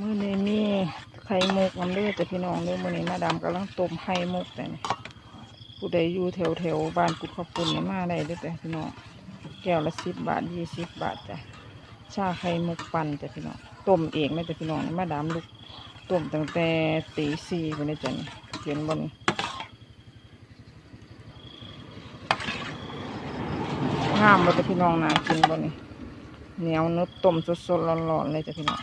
มื้อนี้มีไข่มุกนำเด้อแต่พี่น้องเด้อมื้อนี้มาดามกำลังต้มไข่มุกแต่ผู้ใดอยู่แถวแถวบ้านกุดขอบปุ่นนี่มาได้ด้อแต่พี่น้องแก้วละสิบบาทยี่สิบบาทจ้ะชาไข่มุกปั่นจ้ะพี่น้องต้มเองนะจ้ะพี่น้องมาดามลูกต้มตั้งแต่ตีสี่ไปเลยจ้ะนี่เห็นบนห้ามบ่จ้ะพี่น้องนะกินบนนี่เหนียวนึบต้มสดๆร้อนๆเลยจ้ะพี่น้อง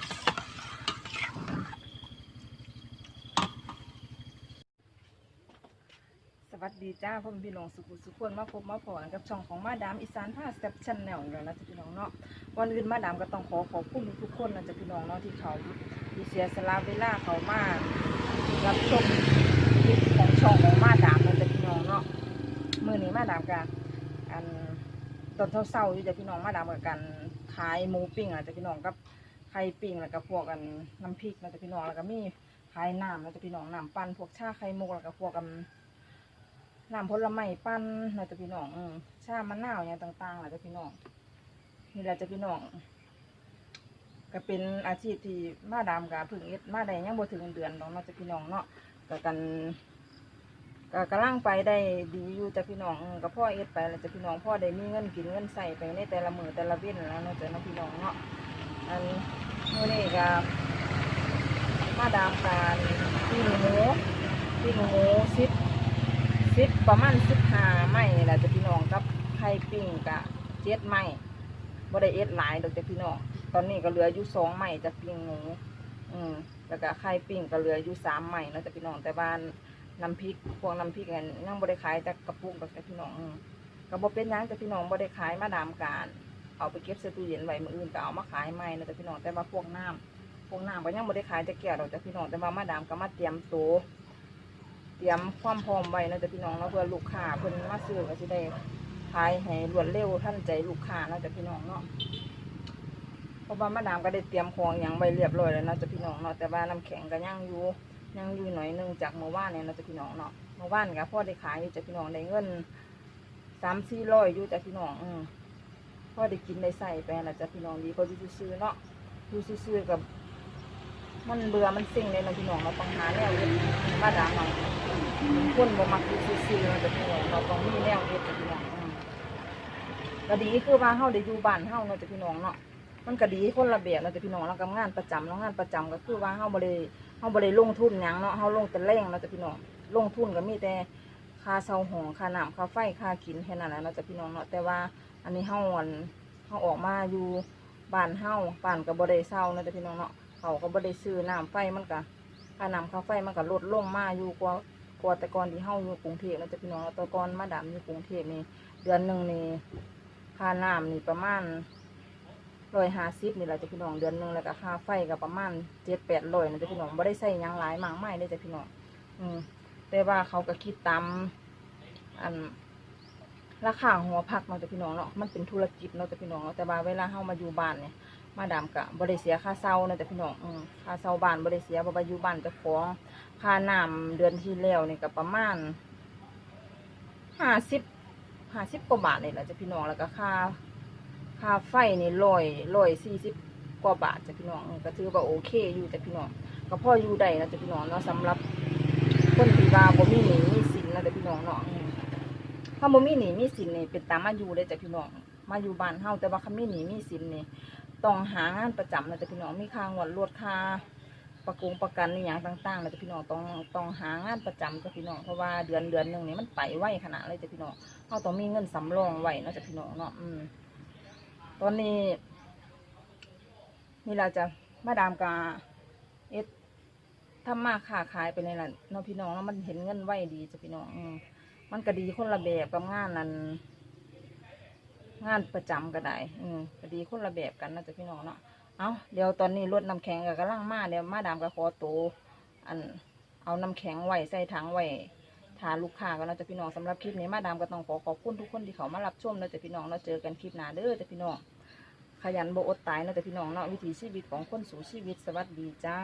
สวัสดีจ้าพ่อพี่น้องสุขุสุขคนมาพบมาพอกับช่องของมาดามอีสานผ้าแซ่บชันแนลอีกแล้วนะจ๊ะพี่น้องเนาะวันอื่นมาดามก็ต้องขอขอบคุณทุกคนนะจ๊ะพี่น้องเนาะที่เขาที่เสียสละเวลาเขามารับชมคลิปของช่องของมาดามนะจ๊ะพี่น้องเนาะมื่อนี้มาดามกับอันตอนเช้าๆอยู่จ้ะพี่น้องมาดามกับกันขายหมูปิ้งอะจ้ะพี่น้องกับไข่ปิ้งแล้วก็พวกกันน้ำพริกนะจ๊ะพี่น้องแล้วก็มีขายน้ำนะจ๊ะพี่น้องน้ำปั่นพวกชาไข่มุกแล้วก็พวกกัน น้ำผลไม้ปั้นเราจะพี่น้องอืมชามะนาวอย่างต่างๆเราจะพี่น้องนี่แหละจะพี่น้องก็เป็นอาชีพที่มาดามกับพึ่งเอ็ดมาได้ยังบ่ถึงเดือนดอกเนาะจะพี่น้องเนาะก็กันก็กำลังไปได้ดีอยู่จะพี่น้องอืมก็พ่อเอ็ดไปแล้วจะพี่น้องพ่อได้มีเงินกินเงินใส่ไปในแต่ละมือแต่ละเว้นแล้วเนาะจะเนาะพี่น้องเนาะอันมื่อนี้ก็มาดามการปิ้งหมูปิ้งหมูซิป สิบประมาณสิบห้าไม้นี่แหละจะพี่น้องกับไข่ปิ้งกะเจ็ดไม้บ่ได้เอ็ดหลายดอกจะพี่น้องตอนนี้ก็เหลืออยู่สองไม้จะปิ้งหมูอืมแล้วก็ไข่ปิ้งก็เหลืออยู่สามไม้แล้วจะพี่น้องแต่บ้านน้ำพริกพวกน้ำพริกอันยังบ่ได้ขายแต่กระปุกดอกจะพี่น้องก็บ่เป็นยังจะพี่น้องบ่ได้ขายมาดามการเอาไปเก็บใส่ตู้เย็นไว้มื้ออื่นก็เอามาขายใหม่นะจะพี่น้องแต่ว่าพวกน้ำพวกน้ำก็ยังบ่ได้ขายจะแก้วดอกจะพี่น้องแต่ว่ามาดามก็มาเตรียมตัว เตรียมความพร้อมไว้นะจ๊ะพี่น้องเนาะเพื่อลูกค้าเพิ่นมาซื้อก็สิได้ขายให้รวดเร็วทันใจลูกค้าเนาะจ๊ะพี่น้องเนาะเพราะว่ามาดามก็ได้เตรียมของอย่างไว้เรียบร้อยแล้วเนาะจ๊ะพี่น้องเนาะแต่ว่าน้ำแข็งก็ยังอยู่ยังอยู่หน่อยหนึงจากเมื่อวานเนี่ยเนาะจ๊ะพี่น้องเนาะเมื่อวานก็พ่อได้ขายอยู่จ๊ะพี่น้องได้เงินสามสี่ร้อยอยู่จ๊ะพี่น้องอืมพ่อได้กินได้ใส่ไปนะจ๊ะพี่น้องดีก็อยู่ซื่อเนาะอยู่ซื่อกับ มันเบื่อมันสิ่งเลยนะพี่น้องเราต้องหาแนวเฮ็ดมาดามเรา คนบ่มักอยู่ซื่อๆเราจะพี่น้อเราต้องมีแนวเฮ็ดจ้ะพี่น้องอืมก็ดีคือว่าเฮาได้อยู่บ้านเฮาเนาะจ้ะพี่น้องเนาะมันก็ดีคนละแบบเนาะจ้ะพี่น้องเราก็งานประจำเนาะงานประจำก็คือว่าเฮาบ่ได้เฮาบ่ได้ลงทุนหยังเนาะเฮาลงแต่แรงเนาะจ้ะพี่น้องลงทุนก็มีแต่ค่าเช่าห้องค่าน้ำค่าไฟค่ากินแค่นั้นแหละเนาะจ้ะพี่น้องเนาะแต่ว่าอันนี้เฮาอันเฮาออกมาอยู่บ้านเฮาบ้านก็บ่ได้เช่าเนาะจ้ะพี่น้องเนาะเขาก็บ่ได้ซื้อน้ำไฟมันก็ค่าน้ำค่าไฟมันก็ลดลงมาอยู่กว่า กว่าแต่ก่อนที่เฮาอยู่กรุงเทพแล้วจะพี่น้องแต่ก่อนมาดามอยู่กรุงเทพนี่เดือนหนึ่งนี่ค่าน้ำนี่ประมาณร้อยห้าสิบนี่แหละจ้ะพี่น้องเดือนหนึ่งแล้วก็ค่าไฟก็ประมาณเจ็ดแปดร้อยนะจ้ะพี่น้องบ่ได้ใส่ยังหลายมากมายเลยจ้ะพี่น้องอืมแต่ว่าเขาก็คิดตามอันราคาหัวพักเนาะจ้ะพี่น้องเนาะมันเป็นธุรกิจเนาะจ้ะพี่น้องเนาะแต่ว่าเวลาเฮามาอยู่บ้านเนี่ย มาดามกะบริเสียค่าเช่านะแต่พี่น้องอืมค่าเช่าบ้านบริเสียบาอยู่บ้านเจะของค่าน้ำเดือนที่แล้วนี่ก็ประมาณห้าสิบห้าสิบกว่าบาทนี่แหละจ้ะพี่น้องแล้วก็ค่าค่าไฟนี่ร้อยร้อยสี่สิบกว่าบาทจ้ะพี่น้องก็ถือว่าโอเคอยู่จ้ะพี่น้องก็พออยู่ได้นะจ้ะพี่น้องเนาะสำหรับคนที่ว่าบ่มีหนี้มีสินนะจ้ะพี่น้องเนาะอืมถ้าบ่มีหนี้มีสินนี่เป็นตามมาอยู่เลยจ้ะพี่น้องมาอยู่บ้านเฮาแต่ว่าคันมีหนี้มีสินนี่ ต้องหางานประจำนะจ๊ะพี่น้องมีค่างวดรวดค่าประกงประกันนี่อย่างต่างๆนะจ๊ะพี่น้องต้องต้องหางานประจำจ้ะพี่น้องเพราะว่าเดือนเดือนหนึ่งนี่มันไปไหวขนาดเลยจ้ะพี่น้องเราต้องมีเงินสำรองไว้เนาะจะพี่น้องเนาะอืมตอนนี้ นี่เราจะมาดามกาเอ็ดทำมาค้าขายไปในละเนาะพี่น้องแล้วมันเห็นเงินไหวดีจ้ะพี่น้องอืมมันก็ดีคนละแบบกับงานนั้น งานประจำก็ได้ อืมก็ดีคนละแบบกันนะจ๊ะพี่น้องเนาะเอาเดี๋ยวตอนนี้รถน้ำแข็งก็กำลังมาเดี๋ยวมาดามก็ขอตัวอันเอาน้ำแข็งไว้ใส่ถังไว้ทานลูกค้ากันนะจ๊ะพี่น้องสำหรับคลิปนี้มาดามก็ต้องขอขอบคุณทุกคนที่เขามารับชมนะจ๊ะพี่น้องเราเจอกันคลิปหน้าเด้อจ๊ะพี่น้องขยันโบอดตายนะจ๊ะพี่น้องเนาะวิถีชีวิตของคนสู่ชีวิตสวัสดีจ้า